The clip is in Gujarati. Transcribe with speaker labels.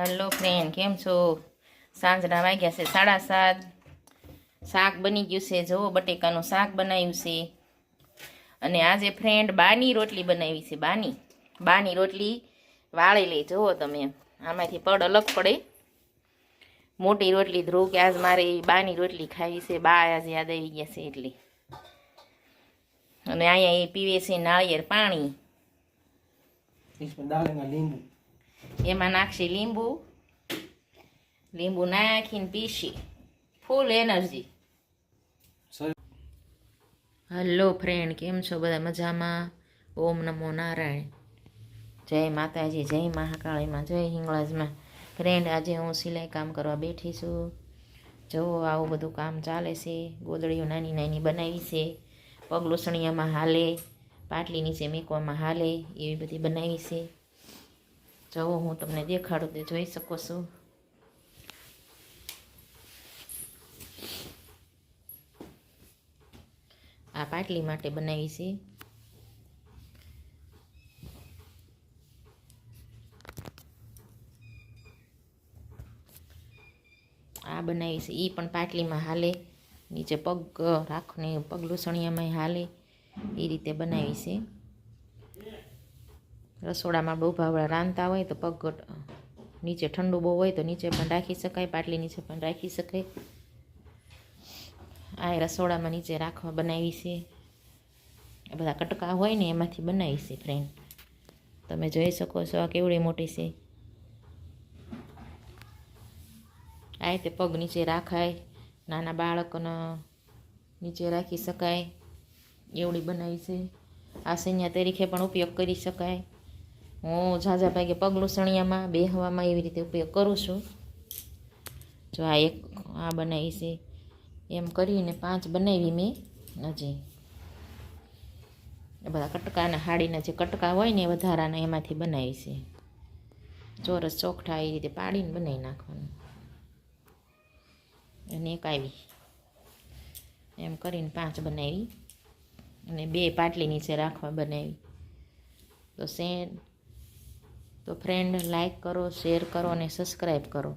Speaker 1: હલો ફ્રેન્ડ, કેમ છો? સાંજના વાગ્યા છે સાડા સાત. શાક બની ગયું છે. જુઓ, બટેકાનું શાક બનાવ્યું છે. અને આજે ફ્રેન્ડ બાની રોટલી બનાવી છે, બાની. બાની રોટલી વાળી લઈ જુઓ તમે, આમાંથી પડ અલગ પડે. મોટી રોટલી ધ્રુવ કે આજ મારે બાની રોટલી ખાવી છે. બા આજે યાદ આવી ગયા છે એટલે. અને અહીંયા એ પીવે છે નાળિયેર પાણી.
Speaker 2: લીંબુ.
Speaker 1: એમાં નાખશે લીંબુ લીંબુ નાખીને પીસી ફૂલ એનર્જી હલો ફ્રેન્ડ કેમ છો બધા મજામાં? ઓમ નમો નારાયણ. જય માતાજી જય મહાકાળીમાં જય હિંગળાજમાં. ફ્રેન્ડ આજે હું સિલાઈ કામ કરવા બેઠી છું. જુઓ આવું બધું કામ ચાલે છે ગોદડીઓ નાની નાની બનાવી છે પગલુસણીયામાં હાલે પાટલી નીચે મેકવામાં હાલે એવી બધી બનાવી છે. જુઓ, હું તમને દેખાડું તે જોઈ શકો છો. આ પાટલી માટે બનાવી છે. આ બનાવી છે. એ પણ પાટલીમાં હાલે. નીચે પગ રાખને પગ લૂસણીયામાં હાલે. એ રીતે બનાવી છે. રસોડામાં બહુ ભાવડા રાંધતા હોય તો પગ નીચે ઠંડુ બહુ હોય તો નીચે પણ રાખી શકાય, પાટલી નીચે પણ રાખી શકાય. આ રસોડામાં નીચે રાખવા બનાવી છે. આ બધા કટકા હોય ને એમાંથી બનાવી છે ફ્રેન્ડ. તમે જોઈ શકો છો આ કેવડી મોટી છે. આ રીતે પગ નીચે રાખાય, નાના બાળકોને નીચે રાખી શકાય. એવડી બનાવી છે. આ સૈયા તરીકે પણ ઉપયોગ કરી શકાય. હું ઝાઝા ભાગે પગલું લૂસણિયામાં બેહવામાં એવી રીતે ઉપયોગ કરું છું. જો આ એક, આ બનાવી છે, એમ કરીને પાંચ બનાવી મેં, હજી. એ બધા કટકાના, હાડીના જે કટકા હોય ને વધારાના એમાંથી બનાવી છે. ચોરસ ચોકઠા એ રીતે પાડીને બનાવી નાખવાનું. અને એક આવી. એમ કરીને પાંચ બનાવી. અને બે પાટલી નીચે રાખવા બનાવી. તો સેન્ડ તો ફ્રેન્ડ લાઈક કરો શેર કરો અને સબસ્ક્રાઈબ કરો.